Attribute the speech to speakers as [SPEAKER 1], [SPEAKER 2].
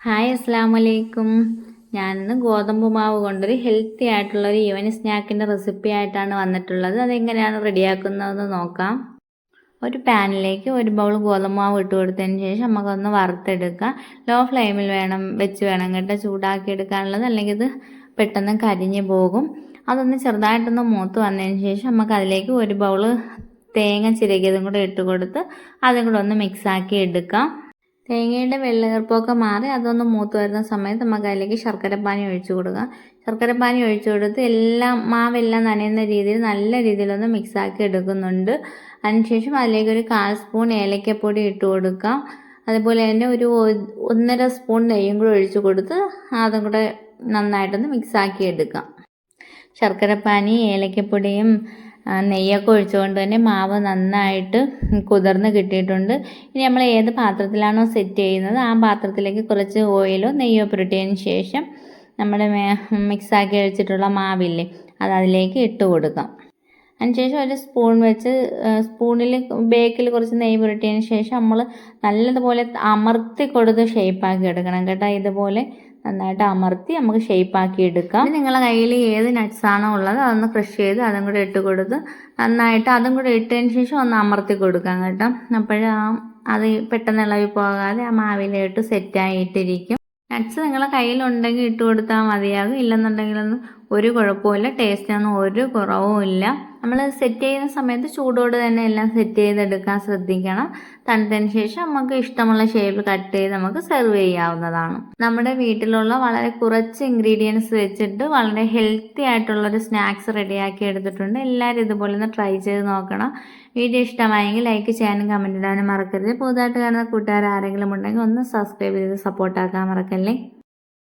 [SPEAKER 1] Hi അസ്സാം വലൈക്കും ഞാനിന്ന് ഗോതമ്പ് മാവ് കൊണ്ടൊരു ഹെൽത്തി ആയിട്ടുള്ള ഒരു ഈവനിങ് സ്നാക്കിന്റെ റെസിപ്പി ആയിട്ടാണ് വന്നിട്ടുള്ളത്. അതെങ്ങനെയാണ് റെഡിയാക്കുന്നതെന്ന് നോക്കാം. ഒരു പാനിലേക്ക് ഒരു ബൗൾ ഗോതമ്പ് മാവ് ഇട്ട് കൊടുത്തതിന് ശേഷം നമുക്കൊന്ന് വറുത്തെടുക്കാം. ലോ ഫ്ലെയിമിൽ വേണം വെച്ച് വേണം കേട്ടോ ചൂടാക്കി എടുക്കാനുള്ളത് അല്ലെങ്കിൽ ഇത് പെട്ടെന്ന് കരിഞ്ഞു പോകും. അതൊന്ന് ചെറുതായിട്ടൊന്ന് മൂത്ത് വന്നതിന് ശേഷം നമുക്ക് അതിലേക്ക് ഒരു ബൗൾ തേങ്ങ ചിരകിയതും കൂടെ ഇട്ട് കൊടുത്ത് അതും കൂടെ ഒന്ന് മിക്സാക്കി എടുക്കാം. തേങ്ങയുടെ വെള്ളകീർപ്പൊക്കെ മാറി അതൊന്ന് മൂത്ത് വരുന്ന സമയത്ത് നമുക്ക് അതിലേക്ക് ശർക്കരപ്പാനി ഒഴിച്ചു കൊടുക്കുക ശർക്കരപ്പാനി ഒഴിച്ചു കൊടുത്ത് എല്ലാം മാവെല്ലാം നനയുന്ന രീതിയിൽ നല്ല രീതിയിലൊന്ന് മിക്സാക്കി എടുക്കുന്നുണ്ട്. അതിനുശേഷം അതിലേക്ക് ഒരു കാൽ സ്പൂൺ ഏലക്കപ്പൊടി ഇട്ട് കൊടുക്കാം. അതുപോലെ തന്നെ ഒരു ഒന്നര സ്പൂൺ നെയ്യും കൂടെ ഒഴിച്ചു കൊടുത്ത് അതും കൂടെ നന്നായിട്ടൊന്ന് മിക്സാക്കി എടുക്കാം. ശർക്കരപ്പാനി ഏലക്കപ്പൊടിയും നെയ്യൊക്കെ ഒഴിച്ചുകൊണ്ട് തന്നെ മാവ് നന്നായിട്ട് കുതിർന്ന് കിട്ടിയിട്ടുണ്ട്. ഇനി നമ്മൾ ഏത് പാത്രത്തിലാണോ സെറ്റ് ചെയ്യുന്നത് ആ പാത്രത്തിലേക്ക് കുറച്ച് ഓയിലോ നെയ്യോ പുരട്ടിയതിന് ശേഷം നമ്മൾ മിക്സാക്കി വെച്ചിട്ടുള്ള മാവില്ലേ അത് അതിലേക്ക് ഇട്ട് കൊടുക്കാം. അതിനുശേഷം ഒരു സ്പൂൺ വെച്ച് സ്പൂണിൽ ബേക്കിൽ കുറച്ച് നെയ്യ് പുരട്ടിയതിന് ശേഷം നമ്മൾ നല്ലതുപോലെ അമർത്തി കൊടുത്ത് ഷേപ്പാക്കി എടുക്കണം കേട്ടോ. ഇതുപോലെ നന്നായിട്ട് അമർത്തി നമുക്ക് ഷേപ്പാക്കി എടുക്കാം. നിങ്ങളുടെ കയ്യിൽ ഏത് നട്ട്സ് ആണോ ഉള്ളത് അതൊന്ന് ക്രഷ് ചെയ്ത് അതും കൂടെ ഇട്ട് കൊടുത്ത് നന്നായിട്ട് അതും കൂടെ ഇട്ടതിന് ശേഷം ഒന്ന് അമർത്തി കൊടുക്കാം കേട്ടോ. അപ്പോഴാ അത് പെട്ടെന്ന് ഇളവി പോകാതെ ആ മാവിലോട്ട് സെറ്റായിട്ടിരിക്കും നട്ട്സ് നിങ്ങളെ കയ്യിലുണ്ടെങ്കിൽ ഇട്ട് കൊടുത്താൽ മതിയാകും. ഇല്ലെന്നുണ്ടെങ്കിലൊന്നും ഒരു കുഴപ്പമില്ല ടേസ്റ്റിനൊന്നും ഒരു കുറവും ഇല്ല. നമ്മൾ സെറ്റ് ചെയ്യുന്ന സമയത്ത് ചൂടോട് തന്നെ എല്ലാം സെറ്റ് ചെയ്തെടുക്കാൻ ശ്രദ്ധിക്കണം. തണുത്തതിന് ശേഷം നമുക്ക് ഇഷ്ടമുള്ള ഷേപ്പ് കട്ട് ചെയ്ത് നമുക്ക് സെർവ് ചെയ്യാവുന്നതാണ്. നമ്മുടെ വീട്ടിലുള്ള വളരെ കുറച്ച് ഇൻഗ്രീഡിയൻസ് വെച്ചിട്ട് വളരെ ഹെൽത്തി ആയിട്ടുള്ള ഒരു സ്നാക്സ് റെഡിയാക്കി എടുത്തിട്ടുണ്ട്. എല്ലാവരും ഇതുപോലെ ഒന്ന് ട്രൈ ചെയ്ത് നോക്കണം. വീഡിയോ ഇഷ്ടമായെങ്കിൽ ലൈക്ക് ചെയ്യാനും കമന്റ് ഇടാനും മറക്കരുത്. പുതുതായിട്ട് കാണുന്ന കൂട്ടുകാർ ആരെങ്കിലും ഉണ്ടെങ്കിൽ ഒന്ന് സബ്സ്ക്രൈബ് ചെയ്ത് സപ്പോർട്ടാക്കാൻ മറക്കല്ലേ?